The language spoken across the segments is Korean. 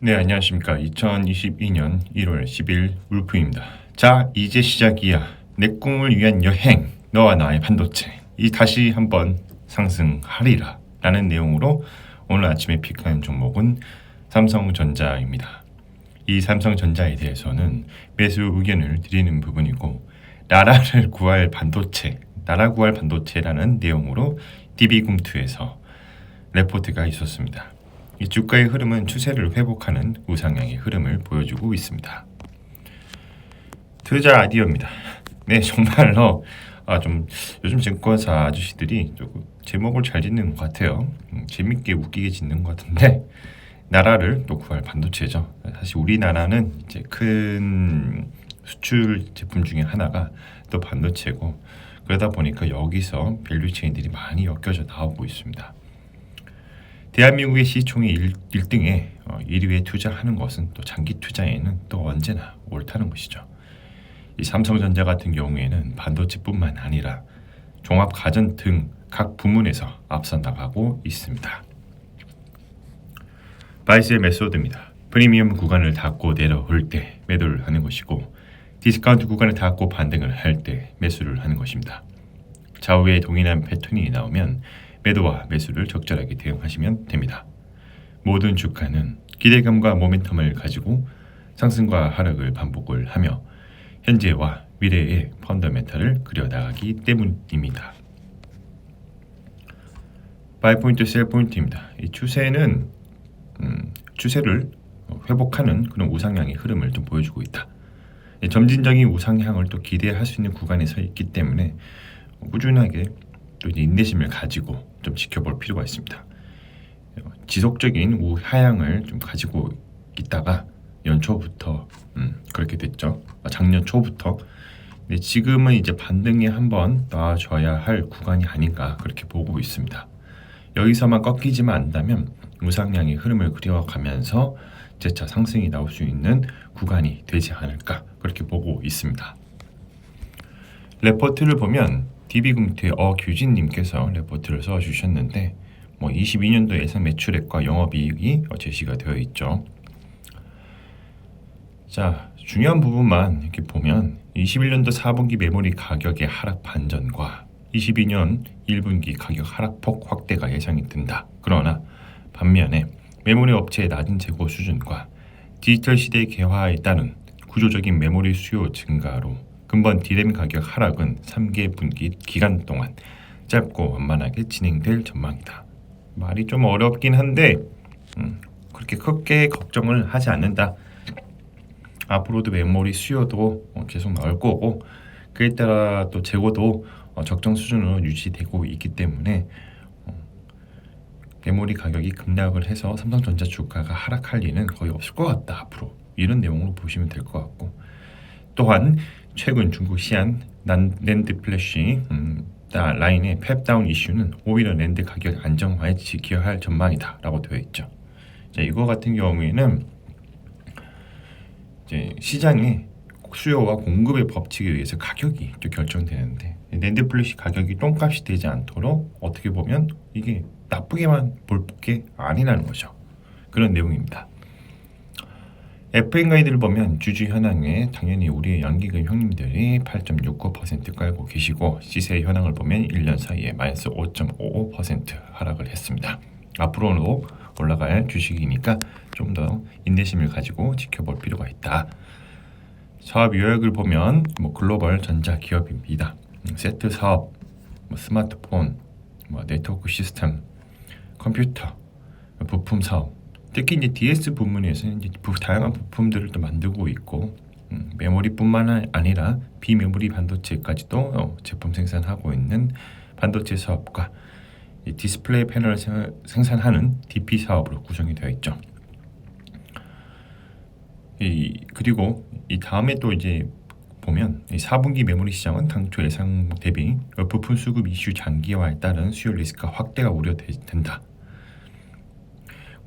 네, 안녕하십니까. 2022년 1월 10일 울프입니다. 자, 이제 시작이야. 내 꿈을 위한 여행. 너와 나의 반도체. 이 다시 한번 상승하리라. 라는 내용으로 오늘 아침에 픽한 종목은 삼성전자입니다. 이 삼성전자에 대해서는 매수 의견을 드리는 부분이고 나라를 구할 반도체, 나라 구할 반도체라는 내용으로 DB금투에서 레포트가 있었습니다. 이 주가의 흐름은 추세를 회복하는 우상향의 흐름을 보여주고 있습니다. 투자 아이디어입니다. 네, 정말로 아, 좀 요즘 증권사 아저씨들이 조금 제목을 잘 짓는 것 같아요. 음, 재밌게 웃기게 짓는 것 같은데 나라를 또 구할 반도체죠. 사실 우리나라는 이제 큰 수출 제품 중에 하나가 또 반도체고 그러다 보니까 여기서 밸류 체인들이 많이 엮여져 나오고 있습니다. 대한민국의 시총이 1, 1등에 어, 1위에 투자하는 것은 또 장기 투자에는 또 언제나 옳다는 것이죠. 이 삼성전자 같은 경우에는 반도체뿐만 아니라 종합 가전 등 각 부문에서 앞서 나가고 있습니다. 바이스의 메소드입니다. 프리미엄 구간을 닫고 내려올 때 매도를 하는 것이고 디스카운트 구간을 닫고 반등을 할 때 매수를 하는 것입니다. 좌우에 동일한 패턴이 나오면 매도와 매수를 적절하게 대응하시면 됩니다. 모든 주가는 기대감과 모멘텀을 가지고 상승과 하락을 반복을 하며 현재와 미래의 펀더멘탈을 그려나가기 때문입니다. 바이 포인트 셀 포인트입니다. 이 추세는 음, 추세를 회복하는 그런 우상향의 흐름을 좀 보여주고 있다. 점진적인 우상향을 또 기대할 수 있는 구간에 서 있기 때문에 꾸준하게 또 인내심을 가지고 좀 지켜볼 필요가 있습니다. 지속적인 우하향을 좀 가지고 있다가 연초부터 음, 그렇게 됐죠. 작년 초부터. 근데 지금은 이제 반등이 한번 나와줘야 할 구간이 아닌가 그렇게 보고 있습니다. 여기서만 꺾이지만 않다면 우상향의 흐름을 그려가면서 재차 상승이 나올 수 있는 구간이 되지 않을까 그렇게 보고 있습니다. 레포트를 보면 DB금투의 어규진님께서 레포트를 써주셨는데 뭐 22년도 예상 매출액과 영업이익이 제시가 되어 있죠. 자 중요한 부분만 이렇게 보면 21년도 4분기 메모리 가격의 하락 반전과 22년 1분기 가격 하락폭 확대가 예상이 든다. 그러나 반면에 메모리 업체의 낮은 재고 수준과 디지털 시대 개화에 따른 구조적인 메모리 수요 증가로 근본 디램 가격 하락은 3개 분기 기간 동안 짧고 완만하게 진행될 전망이다. 말이 좀 어렵긴 한데 음, 그렇게 크게 걱정을 하지 않는다. 앞으로도 메모리 수요도 어, 계속 나올 거고 그에 따라 또 재고도 어, 적정 수준으로 유지되고 있기 때문에 어, 메모리 가격이 급락을 해서 삼성전자 주가가 하락할 리는 거의 없을 것 같다 앞으로 이런 내용으로 보시면 될 것 같고 또한 최근 중국 시안 난 랜드 플래시 음, 라인의 펩다운 이슈는 오히려 랜드 가격 안정화에 기여할 전망이다 라고 되어 있죠. 자 이거 같은 경우에는 이제 시장의 수요와 공급의 법칙에 의해서 가격이 또 결정되는데 랜드 플래시 가격이 똥값이 되지 않도록 어떻게 보면 이게 나쁘게만 볼 게 아니라는 거죠. 그런 내용입니다. FN 가이드를 보면 주주 현황에 당연히 우리의 연기금 형님들이 8.69% 깔고 계시고 시세 현황을 보면 1년 사이에 마이너스 5.55% 하락을 했습니다. 앞으로도 올라갈 주식이니까 좀 더 인내심을 가지고 지켜볼 필요가 있다. 사업 요약을 보면 뭐 글로벌 전자 기업입니다. 세트 사업, 뭐 스마트폰, 뭐 네트워크 시스템, 컴퓨터, 부품 사업, 특히 이제 DS 부문에서 이제 다양한 부품들을 또 만들고 있고 음, 메모리뿐만 아니라 비메모리 반도체까지도 어, 제품 생산하고 있는 반도체 사업과 디스플레이 패널을 생산하는 DP 사업으로 구성이 되어 있죠. 이 그리고 이 다음에 또 이제 보면 이 4분기 메모리 시장은 당초 예상 대비 부품 수급 이슈 장기화에 따른 수요 리스크가 확대가 우려된다.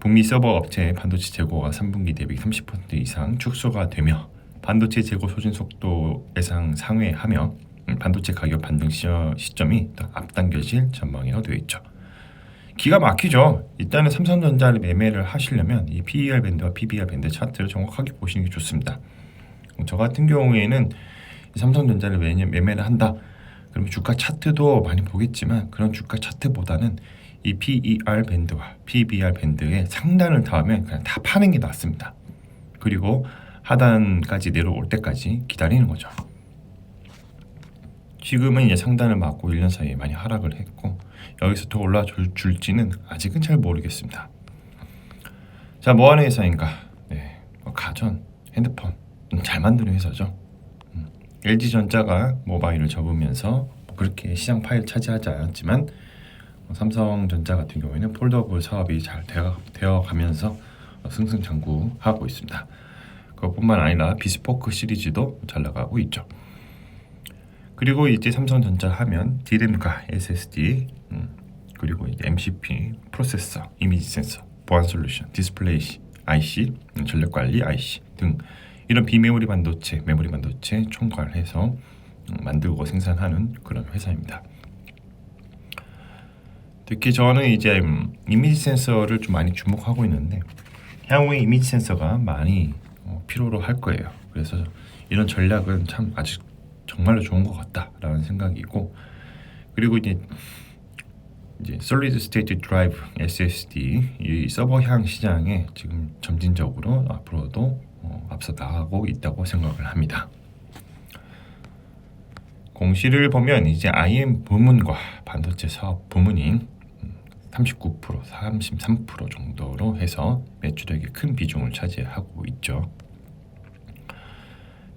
북미 서버 업체의 반도체 재고가 3분기 대비 30% 이상 축소가 되며 반도체 재고 소진 속도 예상 상회하며 반도체 가격 반등 시점이 앞당겨질 전망이라고 되어 있죠. 기가 막히죠. 일단은 삼성전자를 매매를 하시려면 이 PER 밴드와 PBR 밴드 차트를 정확하게 보시는 게 좋습니다. 저 같은 경우에는 이 삼성전자를 매매, 매매를 한다. 그러면 주가 차트도 많이 보겠지만 그런 주가 차트보다는 이 PER 밴드와 PBR 밴드의 상단을 닿으면 그냥 다 파는 게 낫습니다. 그리고 하단까지 내려올 때까지 기다리는 거죠. 지금은 이제 상단을 맞고 1년 사이에 많이 하락을 했고 여기서 더 올라 줄지는 아직은 잘 모르겠습니다. 자, 뭐 하는 회사인가? 네, 뭐 가전, 핸드폰 음, 잘 만드는 회사죠. 음, LG전자가 모바일을 접으면서 뭐 그렇게 시장 파일 차지하지 않았지만 어, 삼성전자 같은 경우에는 폴더블 사업이 잘 되어, 가면서 어, 승승장구하고 있습니다. 그것뿐만 아니라 비스포크 시리즈도 잘 나가고 있죠. 그리고 이제 삼성전자 하면 DRAM과 SSD 음, 그리고 이제 MCP, 프로세서, 이미지 센서, 보안 솔루션, 디스플레이 IC, 음, 전력 관리 IC 등 이런 비메모리 반도체, 메모리 반도체 총괄해서 음, 만들고 생산하는 그런 회사입니다. 특히 저는 이제 음, 이미지 센서를 좀 많이 주목하고 있는데 향후에 이미지 센서가 많이 어, 필요로 할 거예요. 그래서 이런 전략은 참 아직 정말로 좋은 것 같다라는 생각이고 그리고 이제 이제 솔리드 스테이트 드라이브 SSD 이 서버 향 시장에 지금 점진적으로 앞으로도 어, 앞서 나가고 있다고 생각을 합니다. 공시를 보면 이제 IM 부문과 반도체 사업 부문이 39%, 33% 정도로 해서 매출액의 큰 비중을 차지하고 있죠.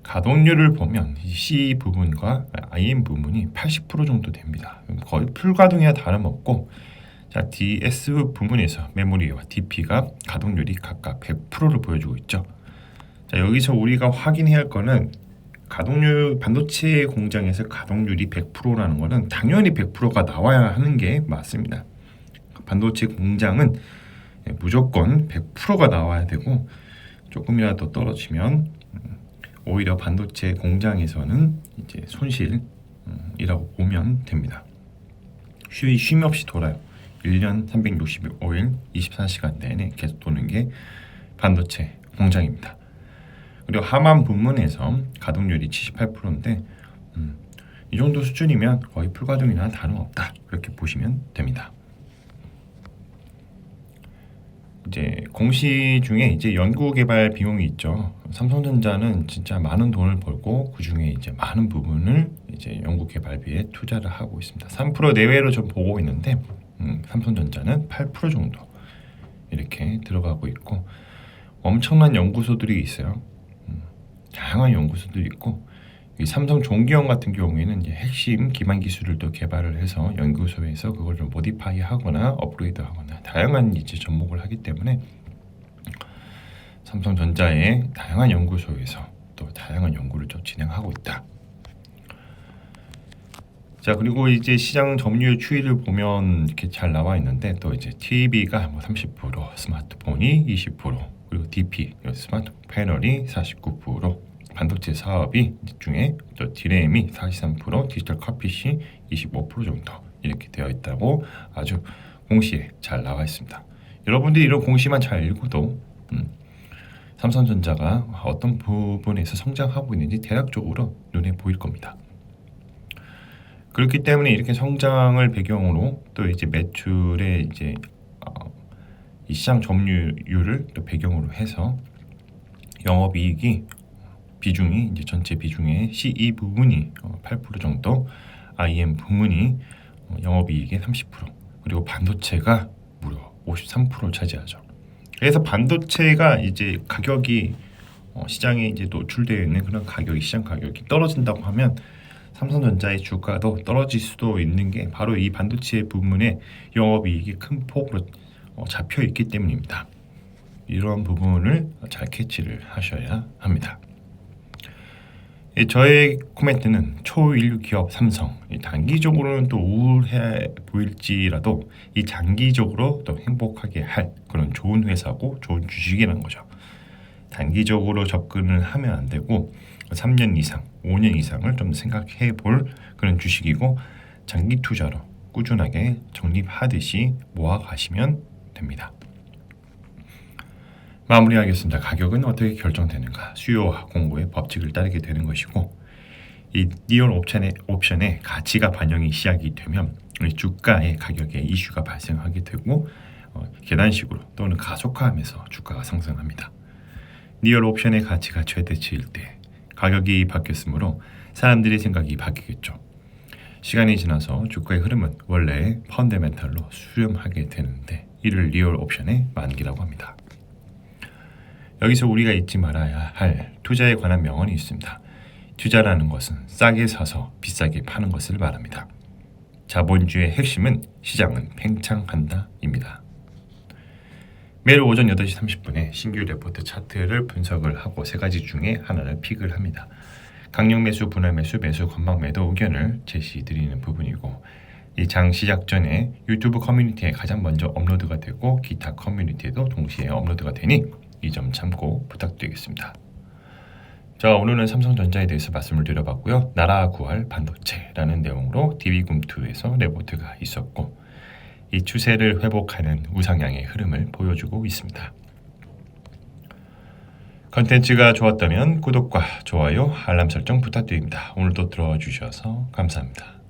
가동률을 보면 이 C 부분과 IM 부분이 80% 정도 됩니다. 거의 풀가동이야 다름없고 자 DS 부분에서 메모리와 DP가 가동률이 각각 100%를 보여주고 있죠. 자 여기서 우리가 확인해야 할 거는 가동률 반도체 공장에서 가동률이 100%라는 거는 당연히 100%가 나와야 하는 게 맞습니다. 반도체 공장은 무조건 100%가 나와야 되고 조금이라도 떨어지면 오히려 반도체 공장에서는 이제 손실이라고 보면 됩니다. 쉬, 쉼 없이 돌아요. 1년 365일 24시간 내내 계속 도는 게 반도체 공장입니다. 그리고 하만 부문에서 가동률이 78%인데 음, 이 정도 수준이면 거의 풀가동이나 다름없다 그렇게 보시면 됩니다. 이제 공시 중에 이제 연구 개발 비용이 있죠. 삼성전자는 진짜 많은 돈을 벌고 그 중에 이제 많은 부분을 이제 연구 개발비에 투자를 하고 있습니다. 3% 내외로 좀 보고 있는데 음, 삼성전자는 8% 정도 이렇게 들어가고 있고 엄청난 연구소들이 있어요. 음, 다양한 연구소들이 있고 이 삼성 종기형 같은 경우에는 이제 핵심 기반 기술을 또 개발을 해서 연구소에서 그걸 좀 모디파이 하거나 업그레이드 하거나 다양한 이제 접목을 하기 때문에 삼성전자의 다양한 연구소에서 또 다양한 연구를 좀 진행하고 있다. 자 그리고 이제 시장 점유율 추이를 보면 이렇게 잘 나와 있는데 또 이제 TV가 뭐 30%, 스마트폰이 20%, 그리고 DP 스마트 패널이 49%, 반도체 사업이 중에 또 디램이 43%, 디지털 커피시 25% 정도 이렇게 되어 있다고 아주 공시에 잘 나와 있습니다. 여러분들이 이런 공시만 잘 읽어도 음, 삼성전자가 어떤 부분에서 성장하고 있는지 대략적으로 눈에 보일 겁니다. 그렇기 때문에 이렇게 성장을 배경으로 또 이제 매출의 이제 어, 이 시장 점유율을 또 배경으로 해서 영업이익이 비중이 이제 전체 비중의 CE 부분이 8% 어, 정도, IM 부문이 어, 영업이익의 30% 그리고 반도체가 무려 53%를 차지하죠. 그래서 반도체가 이제 가격이 어, 시장에 이제 노출되어 있는 그런 가격이 시장 가격이 떨어진다고 하면 삼성전자의 주가도 떨어질 수도 있는 게 바로 이 반도체 부분에 영업이익이 큰 폭으로 어, 잡혀 있기 때문입니다. 이러한 부분을 잘 캐치를 하셔야 합니다. 저의 코멘트는 초인류 기업 삼성 단기적으로는 또 우울해 보일지라도 이 장기적으로 또 행복하게 할 그런 좋은 회사고 좋은 주식이라는 거죠. 단기적으로 접근을 하면 안 되고 3년 이상, 5년 이상을 좀 생각해 볼 그런 주식이고 장기 투자로 꾸준하게 적립하듯이 모아가시면 됩니다. 마무리하겠습니다. 가격은 어떻게 결정되는가? 수요와 공고의 법칙을 따르게 되는 것이고 이 리얼 옵션의 옵션의 가치가 반영이 시작이 되면 이 주가의 가격에 이슈가 발생하게 되고 어, 계단식으로 또는 가속화하면서 주가가 상승합니다. 리얼 옵션의 가치가 최대치일 때 가격이 바뀌었으므로 사람들의 생각이 바뀌겠죠. 시간이 지나서 주가의 흐름은 원래 펀더멘탈로 수렴하게 되는데 이를 리얼 옵션의 만기라고 합니다. 여기서 우리가 잊지 말아야 할 투자에 관한 명언이 있습니다. 투자라는 것은 싸게 사서 비싸게 파는 것을 말합니다. 자본주의 핵심은 시장은 팽창한다입니다. 매일 오전 8시 30분에 신규 레포트 차트를 분석을 하고 세 가지 중에 하나를 픽을 합니다. 강력 매수, 분할 매수, 매수 건방 매도 의견을 제시드리는 부분이고 이 장 시작 전에 유튜브 커뮤니티에 가장 먼저 업로드가 되고 기타 커뮤니티에도 동시에 업로드가 되니 이 점 참고 부탁드리겠습니다. 자 오늘은 삼성전자에 대해서 말씀을 드려봤고요. 나라 구할 반도체라는 내용으로 DB금투에서 레포트가 있었고 이 추세를 회복하는 우상향의 흐름을 보여주고 있습니다. 컨텐츠가 좋았다면 구독과 좋아요, 알람 설정 부탁드립니다. 오늘도 들어와 주셔서 감사합니다.